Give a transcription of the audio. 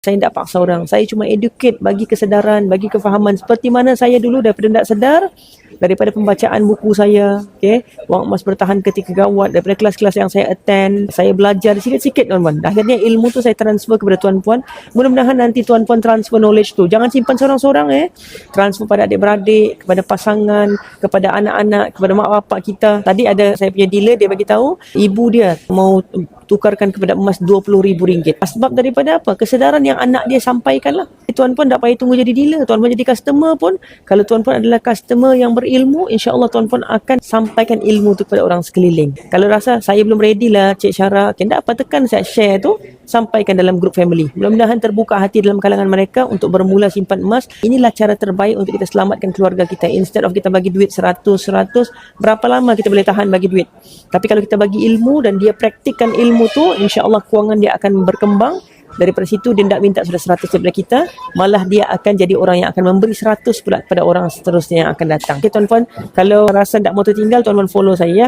Saya tidak paksa orang. Saya cuma educate, bagi kesedaran, bagi kefahaman. Seperti mana saya dulu daripada tidak sedar, daripada pembacaan buku saya, okay, Wang Emas Bertahan Ketika Gawat, daripada kelas-kelas yang saya attend, saya belajar sikit-sikit tuan-tuan. Akhirnya ilmu tu saya transfer kepada tuan-puan. Mudah-mudahan nanti tuan-puan transfer knowledge tu. Jangan simpan seorang-seorang eh. Transfer pada adik-beradik, kepada pasangan, kepada anak-anak, kepada mak bapak kita. Tadi ada saya punya dealer, dia bagi tahu, ibu dia mau tukarkan kepada emas RM20,000. Sebab daripada apa? Kesedaran yang anak dia sampaikan lah. Tuan puan tak payah tunggu jadi dealer. Tuan puan jadi customer pun, kalau tuan puan adalah customer yang berilmu, insyaAllah tuan puan akan sampaikan ilmu tu kepada orang sekeliling. Kalau rasa saya belum ready lah Cik Syara, okay, tak apa tekan saya share tu, sampaikan dalam grup family. Mudah-mudahan terbuka hati dalam kalangan mereka untuk bermula simpan emas. Inilah cara terbaik untuk kita selamatkan keluarga kita. Instead of kita bagi duit 100-100, berapa lama kita boleh tahan bagi duit. Tapi kalau kita bagi ilmu dan dia praktikkan ilmu tu, insyaAllah kewangan dia akan berkembang daripada situ dia tidak minta sudah 100 daripada kita malah dia akan jadi orang yang akan memberi 100 pula kepada orang seterusnya yang akan datang okay, tuan-tuan kalau rasa tidak mau tertinggal tuan-tuan follow saya ya